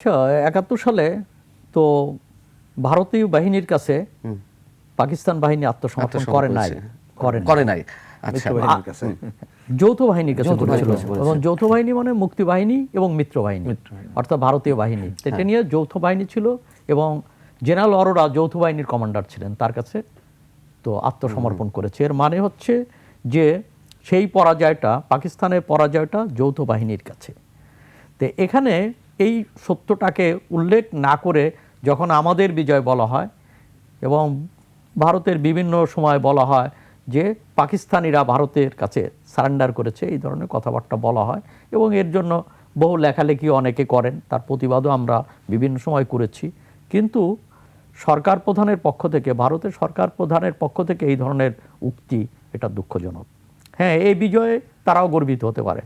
আচ্ছা একাত্তর সালে তো ভারতীয় বাহিনীর কাছে পাকিস্তান বাহিনী আত্মসমর্পণ করে নাই করে নাই। আচ্ছা যৌথ বাহিনীর কাছে এবং যৌথ বাহিনী মানে মুক্তি বাহিনী এবং মিত্র বাহিনী। অর্থাৎ ভারতীয় বাহিনী। এটা নিয়ে যৌথ বাহিনী ছিল এবং জেনারেল অরোরা যৌথ বাহিনীর কমান্ডার ছিলেন তার কাছে তো আত্মসমর্পণ করেছে। এর মানে হচ্ছে যে সেই পরাজয়টা পাকিস্তানের পরাজয়টা যৌথ বাহিনীর কাছে। তো এখানে এই সত্যটাকে উল্লেখ না করে যখন আমাদের বিজয় বলা হয় এবং ভারতের বিভিন্ন সময় বলা হয় যে পাকিস্তানিরা ভারতের কাছে সারেন্ডার করেছে, এই ধরনের কথাবার্তা বলা হয় এবং এর জন্য বহু লেখালেখি অনেকে করেন, তার প্রতিবাদও আমরা বিভিন্ন সময় করেছি। কিন্তু সরকার প্রধানের পক্ষ থেকে, ভারতের সরকার প্রধানের পক্ষ থেকে এই ধরনের উক্তি এটা দুঃখজনক। হ্যাঁ এই বিজয়ে তারাও গর্বিত হতে পারে।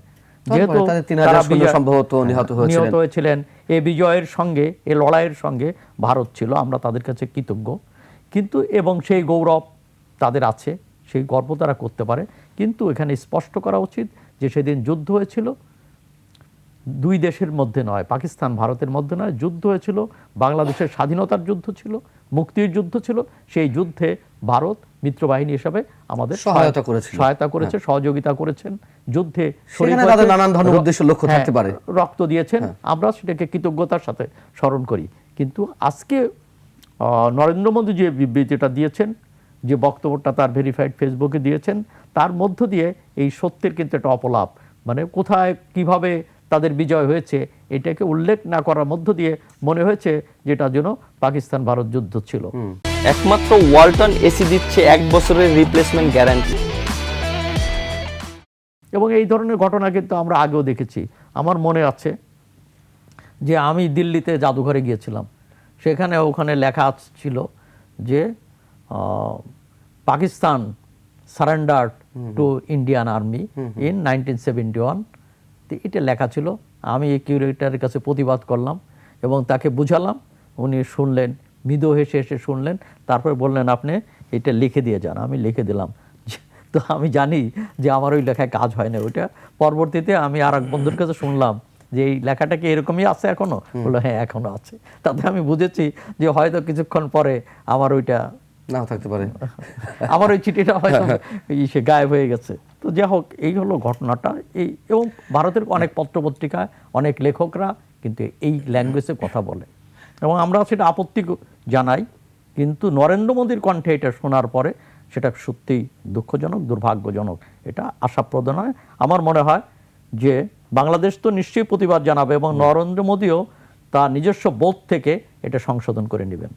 যেহেতু তাদের 3000 তারা সৈন্য বিজয়- সম্ভবত নিহত হয়েছিলেন। নিহত হয়েছিলেন। এই বিজয়ের সঙ্গে এই লড়াইয়ের সঙ্গে ভারত ছিল আমরা তাদের কাছে কৃতজ্ঞ। কিন্তু এবং সেই গৌরব তাদের আছে সেই গর্ব তারা করতে পারে। কিন্তু এখানে স্পষ্ট করা উচিত যে সেদিন যুদ্ধ হয়েছিল দুই দেশের মধ্যে নয় পাকিস্তান ভারতের মধ্যে নয় যুদ্ধ হয়েছিল বাংলাদেশের স্বাধীনতার যুদ্ধ ছিল মুক্তির যুদ্ধ ছিল সেই যুদ্ধে ভারত মিত্রবাহিনী হিসাবে আমাদের সহায়তা করেছিল। সহায়তা করেছে সহযোগিতা করেছেন যুদ্ধে নানান ধরনের উদ্দেশ্য লক্ষ্য হ্যাঁ, থাকতে পারে। রক্ত দিয়েছেন আমরা সেটাকে কৃতজ্ঞতার সাথে স্মরণ করি। কিন্তু আজকে নরেন্দ্র মোদী যে বিবৃতিটা দিয়েছেন যে বক্তব্যটা তার ভেরিফাইড ফেসবুকে দিয়েছেন তার মধ্য দিয়ে এই সত্যের কিন্তু একটা অপলাপ। মানে কোথায় কীভাবে তাদের বিজয় হয়েছে এটাকে উল্লেখ না করার মধ্য দিয়ে মনে হয়েছে যেটা যেন পাকিস্তান ভারত যুদ্ধ ছিল। একমাত্র ওয়ালটন এসি দিচ্ছে এক বছরের রিপ্লেসমেন্ট গ্যারান্টি এবং এই ধরনের ঘটনা কিন্তু আমরা আগেও দেখেছি। আমার মনে আছে যে আমি দিল্লিতে জাদুঘরে গিয়েছিলাম। সেখানে ওখানে লেখা ছিল যে Pakistan surrender to Indian army in nineteen seventy one এটা লেখা ছিল। আমি কিউরেটারের কাছে প্রতিবাদ করলাম এবং তাকে বুঝালাম। উনি শুনলেন মৃদু হেসে হেসে শুনলেন তারপরে বললেন আপনি এটা লিখে দিয়ে যান আমি লিখে দিলাম। তো আমি জানি যে আমার ওই লেখায় কাজ হয় না ওইটা। পরবর্তীতে আমি আর এক বন্ধুর কাছে শুনলাম যে এই লেখাটা কি এরকমই আছে এখনও? বলল হ্যাঁ এখনও আছে। তাতে আমি বুঝেছি যে হয়তো কিছুক্ষণ পরে আমার ওইটা নাও থাকতে পারে। আমার ওই চিঠিটা হয়তো সে গায়েব হয়ে গেছে। তো যাই হোক এই হলো ঘটনাটা। এই এবং ভারতের অনেক পত্রপত্রিকা অনেক লেখকরা কিন্তু এই ল্যাঙ্গুয়েজে কথা বলে। এবং আমরা সেটা আপত্তি জানাই কিন্তু নরেন্দ্র মোদীর কণ্ঠে এটা শোনার পরে সেটা সত্যিই দুঃখজনক দুর্ভাগ্যজনক। এটা আশাপ্রদ নয়। আমার মনে হয় যে বাংলাদেশ তো নিশ্চয়ই প্রতিবাদ জানাবে এবং নরেন্দ্র মোদীও তার নিজস্ব বোধ থেকে এটা সংশোধন করে নেবেন।